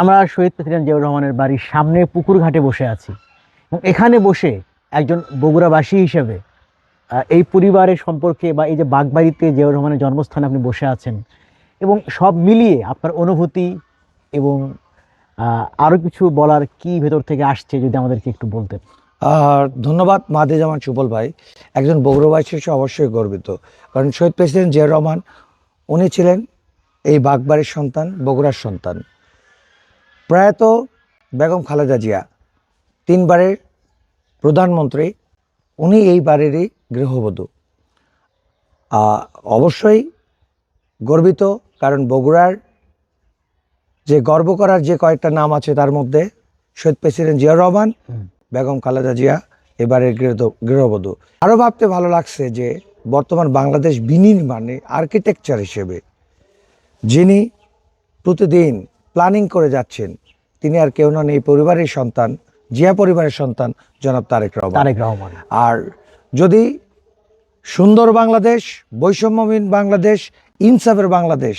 আমরা শহীদ প্রেসিডেন্ট জিয়াউর রহমানের বাড়ির সামনে পুকুর ঘাটে বসে আছি। এবং এখানে বসে একজন বগুড়াবাসী হিসেবে এই পরিবারের সম্পর্কে বা এই যে বাগবাড়িতে জিয়াউর রহমানের জন্মস্থানে আপনি বসে আছেন এবং সব মিলিয়ে আপনার অনুভূতি এবং আরও কিছু বলার কি ভেতর থেকে আসছে যদি আমাদেরকে একটু বলতেন? ধন্যবাদ মাদে জামান সুবল ভাই। একজন বগুড়াবাসী হিসেবে অবশ্যই গর্বিত। কারণ শহীদ প্রেসিডেন্ট জিয়া রহমান, উনি ছিলেন এই বাগবাড়ির সন্তান, বগুড়ার সন্তান। প্রয়াত বেগম খালেদা জিয়া তিনবারের প্রধানমন্ত্রী উনি এই বাড়িরই গৃহবধূ। অবশ্যই গর্বিত কারণ বগুড়ার যে গর্ব করার যে কয়েকটা নাম আছে তার মধ্যে শহীদ প্রেসিডেন্ট জিয়া রহমান বেগম খালেদা জিয়া এবারের গৃহ গৃহবধূ। আরও ভাবতে ভালো লাগছে যে বর্তমান বাংলাদেশ বিনির্মাণে আর্কিটেকচার হিসেবে যিনি প্রতিদিন প্ল্যানিং করে যাচ্ছেন। তিনি আর কেউ নন এই পরিবারের সন্তান জিয়া পরিবারের সন্তান জনাব তারেক রহমান। তারেক রহমান। আর যদি সুন্দর বাংলাদেশ বৈষম্যহীন বাংলাদেশ ইনসাফের বাংলাদেশ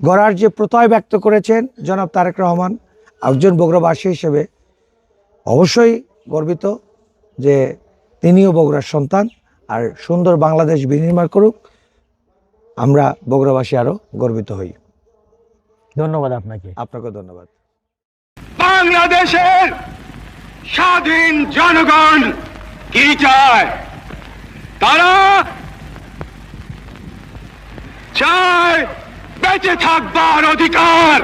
গড়ার যে প্রত্যয় ব্যক্ত করেছেন জনাব তারেক রহমান একজন বগুড়াবাসী হিসেবে অবশ্যই গর্বিত যে তিনিও বগুড়ার সন্তান। আর সুন্দর বাংলাদেশ বিনির্মাণ করুক আমরা বগুড়াবাসী আরও গর্বিত হই। ধন্যবাদ আপনাকে। আপনাকে ধন্যবাদ। বাংলাদেশের স্বাধীন জনগণ কি চায়? তারা চায় বেঁচে থাকবার অধিকার।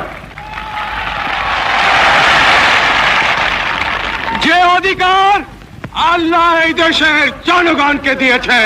যে অধিকার আল্লাহ এই দেশের জনগণকে দিয়েছে